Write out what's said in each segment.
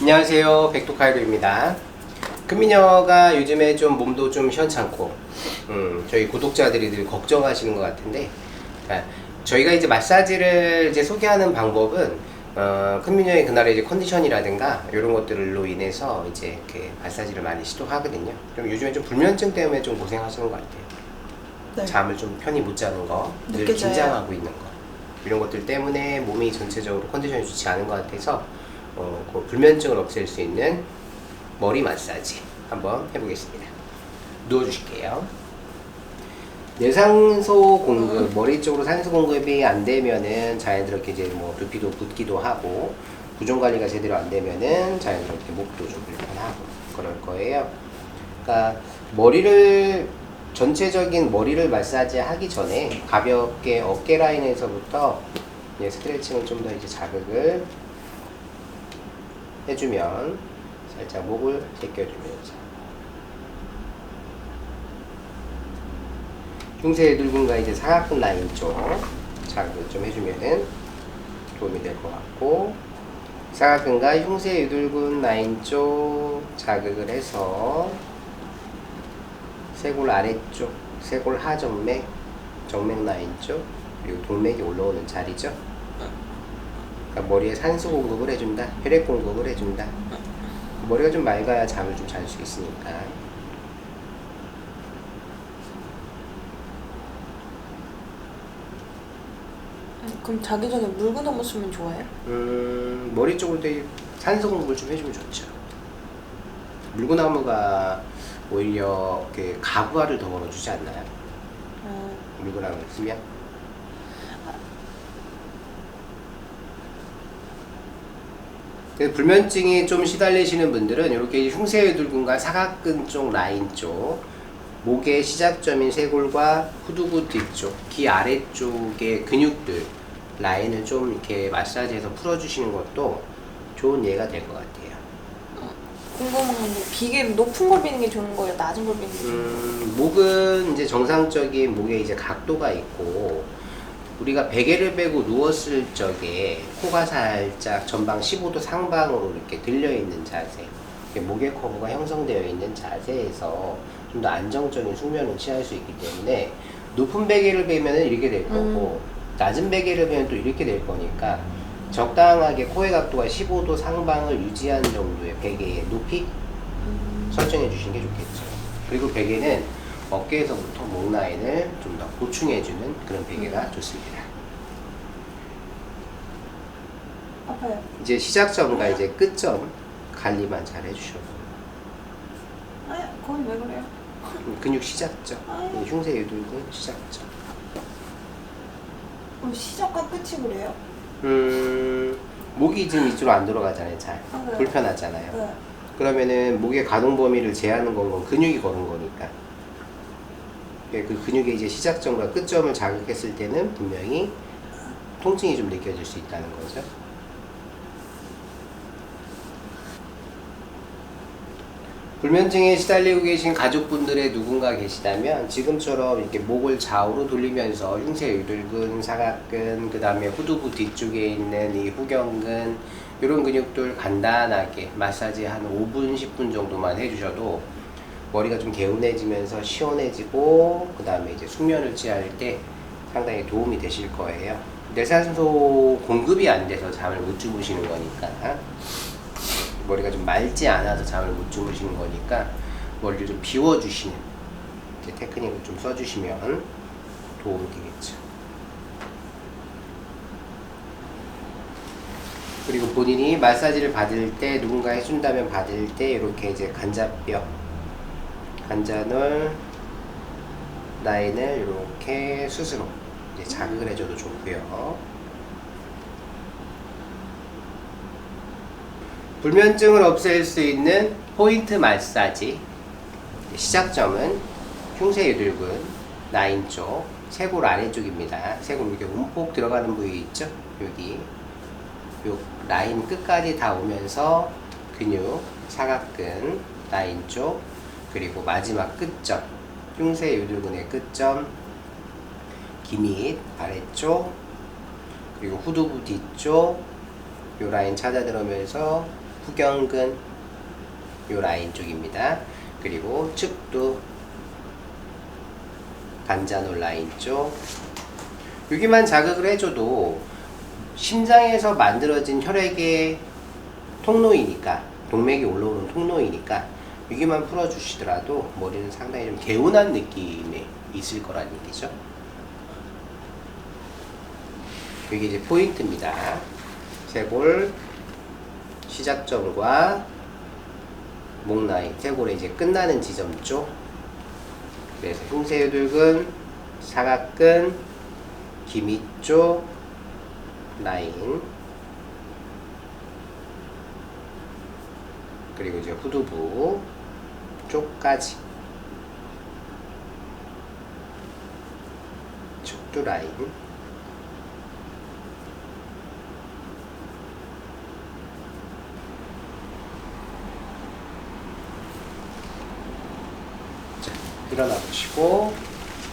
안녕하세요 백도카이로입니다 금미녀가 요즘에 좀 몸도 좀 시원찮고 음, 저희 구독자들이 늘 걱정하시는 것 같은데 아, 저희가 이제 마사지를 이제 소개하는 방법은 어, 큰미녀의 그날의 이제 컨디션이라든가 이런 것들로 인해서 이제 이렇게 마사지를 많이 시도하거든요. 그럼 요즘에 좀 불면증 때문에 좀 고생하시는 것 같아요. 네. 잠을 좀 편히 못 자는 거, 늘 느껴져요. 긴장하고 있는 거 이런 것들 때문에 몸이 전체적으로 컨디션이 좋지 않은 것 같아서 어, 그 불면증을 없앨 수 있는 머리 마사지 한번 해보겠습니다. 누워주실게요. 내산소 공급, 머리 쪽으로 산소 공급이 안 되면은 자연스럽게 이제 뭐 두피도 붓기도 하고 구정 관리가 제대로 안 되면은 자연스럽게 목도 좀 불편하고 그럴 거예요. 그러니까 머리를 전체적인 머리를 마사지 하기 전에 가볍게 어깨 라인에서부터 이제 스트레칭을 좀 더 이제 자극을 해주면 살짝 목을 제껴주면서. 흉쇄 dur근과 이제 사각근 라인 쪽 자극을 좀 해주면은 도움이 될 것 같고 사각근과 흉쇄 유들근 라인 쪽 자극을 해서 쇄골 아래쪽, 쇄골 하정맥, 정맥 라인 쪽 그리고 동맥이 올라오는 자리죠. 그러니까 머리에 산소 공급을 해준다, 혈액 공급을 해준다. 머리가 좀 맑아야 잠을 좀 잘 수 있으니까. 음, 그럼 자기 전에 물고 넘어 쓰면 좋아요? 음, 머리 쪽으로 산소 공급을 좀 해주면 좋죠. 물구나무가 오히려 그 가부화를 더 걸어주지 않나요? 어, 물구나무를 쓰면? 그 불면증이 좀 시달리시는 분들은 이렇게 흉쇄유들근과 사각근 쪽 라인 쪽 목의 시작점인 쇄골과 후두부 뒤쪽 귀 아래쪽의 근육들 라인을 좀 이렇게 마사지해서 풀어주시는 것도 좋은 예가 될 것 같아요. 궁금한 건데 비계를 높은 걸 비는 게 좋은 거예요? 낮은 걸 비는 게 좋은 거예요? 음, 목은 이제 정상적인 목에 이제 각도가 있고 우리가 베개를 빼고 누웠을 적에 코가 살짝 전방 15도 상방으로 이렇게 들려 있는 자세, 이렇게 목의 커브가 형성되어 있는 자세에서 좀 더 안정적인 숙면을 취할 수 있기 때문에 높은 베개를 베면은 이렇게 될 거고 낮은 베개를 베면 또 이렇게 될 거니까 적당하게 코의 각도가 15도 상방을 유지한 정도의 베개의 높이 음, 설정해 주시는 게 좋겠죠. 그리고 베개는 어깨에서부터 목 라인을 좀 더 보충해 주는 그런 베개가 좋습니다. 아파요. 이제 시작점과 이제 끝점 관리만 잘 해주셔도 아, 거기 왜 그래요? 근육 시작점. 흉쇄 유돌근 시작점. 그럼 시작과 끝이 그래요? 음, 목이 지금 이쪽으로 안 들어가잖아요. 잘 아, 네. 불편하잖아요. 네. 그러면은 목의 가동 범위를 제하는 건 근육이 걸은 거니까. 예, 그 근육의 이제 시작점과 끝점을 자극했을 때는 분명히 통증이 좀 느껴질 수 있다는 거죠. 불면증에 시달리고 계신 가족분들의 누군가 계시다면 지금처럼 이렇게 목을 좌우로 돌리면서 흉쇄 유들근, 사각근, 그 다음에 후두부 뒤쪽에 있는 이 후경근 이런 근육들 간단하게 마사지 한 5분, 10분 정도만 해주셔도 머리가 좀 개운해지면서 시원해지고 그 다음에 이제 숙면을 취할 때 상당히 도움이 되실 거예요. 내산소 공급이 안 돼서 잠을 못 주무시는 거니까 머리가 좀 맑지 않아서 잠을 못 주무시는 거니까 머리를 좀 비워주시는 테크닉을 좀 써주시면 도움이 되겠죠. 그리고 본인이 마사지를 받을 때 누군가 해준다면 받을 때 이렇게 이제 간자뼈, 간자널 라인을 이렇게 스스로 자극을 해줘도 좋고요. 불면증을 없앨 수 있는 포인트 마사지. 시작점은 흉쇄 유들근 라인 쪽 쇄골 아래쪽입니다. 쇄골 이렇게 움푹 들어가는 부위 있죠? 여기. 요 라인 끝까지 다 오면서 근육 사각근 라인 쪽 그리고 마지막 끝점. 흉쇄 유들근의 끝점. 기밑 아래쪽. 그리고 후두부 뒤쪽. 요 라인 찾아 들어오면서 후경근 요 라인 쪽입니다. 그리고 측두 반자놀 라인 쪽 여기만 자극을 해줘도 심장에서 만들어진 혈액의 통로이니까 동맥이 올라오는 통로이니까 여기만 풀어주시더라도 머리는 상당히 좀 개운한 느낌이 있을 거란 얘기죠. 이게 이제 포인트입니다. 쇄골 시작점과 목 라인, 쇄골의 이제 끝나는 지점 쪽. 그래서 흉쇄유들근, 사각근, 기미 쪽 라인. 그리고 이제 후두부 쪽까지. 척두 라인. 자, 일어나 보시고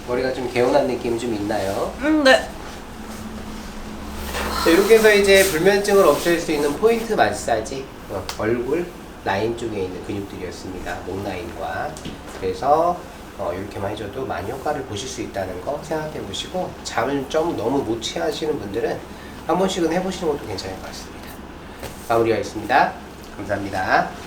머리가 좀 개운한 느낌 좀 있나요? 음, 네. 자, 이렇게 해서 이제 불면증을 없앨 수 있는 포인트 마사지 어, 얼굴 라인 쪽에 있는 근육들이었습니다. 목 라인과 그래서 어, 이렇게만 해줘도 많이 효과를 보실 수 있다는 거 생각해 보시고 잠을 좀 너무 못 취하시는 분들은 한 번씩은 해보시는 것도 괜찮을 것 같습니다. 마무리하겠습니다. 감사합니다.